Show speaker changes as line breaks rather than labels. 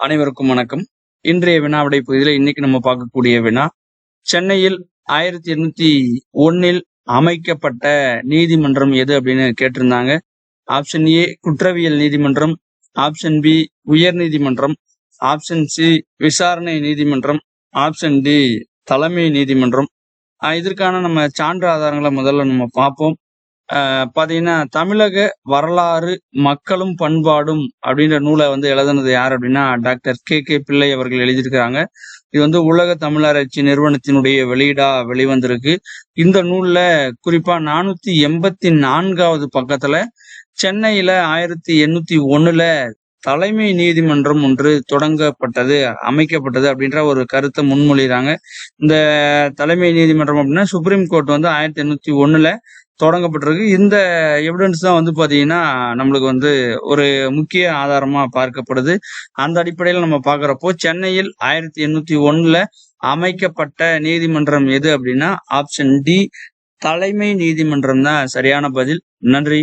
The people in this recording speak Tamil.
அனைவருக்கும் வணக்கம். இன்றைய வினாவிடை பகுதியில் இன்னைக்கு நம்ம பார்க்கக்கூடிய வினா சென்னையில் ஆயிரத்தி எண்ணூத்தி ஒன்னில் அமைக்கப்பட்ட நீதிமன்றம் எது அப்படின்னு கேட்டிருந்தாங்க. ஆப்ஷன் ஏ குற்றவியல் நீதிமன்றம். ஆப்ஷன் பி உயர் நீதிமன்றம். ஆப்ஷன் சி விசாரணை நீதிமன்றம். ஆப்ஷன் டி தலைமை நீதிமன்றம். இதற்கான நம்ம சான்று ஆதாரங்களை முதல்ல நம்ம பார்ப்போம். பாத்தீங்கன்னா தமிழக வரலாறு மக்களும் பண்பாடும் அப்படின்ற நூலை வந்து எழுதுனது யார் அப்படின்னா டாக்டர் கே. கே. பிள்ளை அவர்கள் எழுதியிருக்கிறாங்க. இது வந்து உலக தமிழராட்சி நிறுவனத்தினுடைய வெளியீடா வெளிவந்திருக்கு. இந்த நூல்ல குறிப்பா நானூத்தி எண்பத்தி நான்காவது பக்கத்துல சென்னையில ஆயிரத்தி எண்ணூத்தி ஒண்ணுல தலைமை நீதிமன்றம் ஒன்று தொடங்கப்பட்டது அமைக்கப்பட்டது அப்படின்ற ஒரு கருத்தை முன்மொழிகிறாங்க இந்த தலைமை நீதிமன்றம் அப்படின்னா சுப்ரீம் கோர்ட் வந்து ஆயிரத்தி எண்ணூத்தி ஒண்ணுல தொடங்கப்பட்டிருக்கு. இந்த எவிடன்ஸ் தான் வந்து பாத்தீங்கன்னா நம்மளுக்கு வந்து ஒரு முக்கிய ஆதாரமா பார்க்கப்படுது. அந்த அடிப்படையில் நம்ம பாக்குறப்போ சென்னையில் ஆயிரத்தி எண்ணூத்தி ஒண்ணுல அமைக்கப்பட்ட நீதிமன்றம் எது அப்படின்னா ஆப்ஷன் டி தலைமை நீதிமன்றம் தான் சரியான பதில். நன்றி.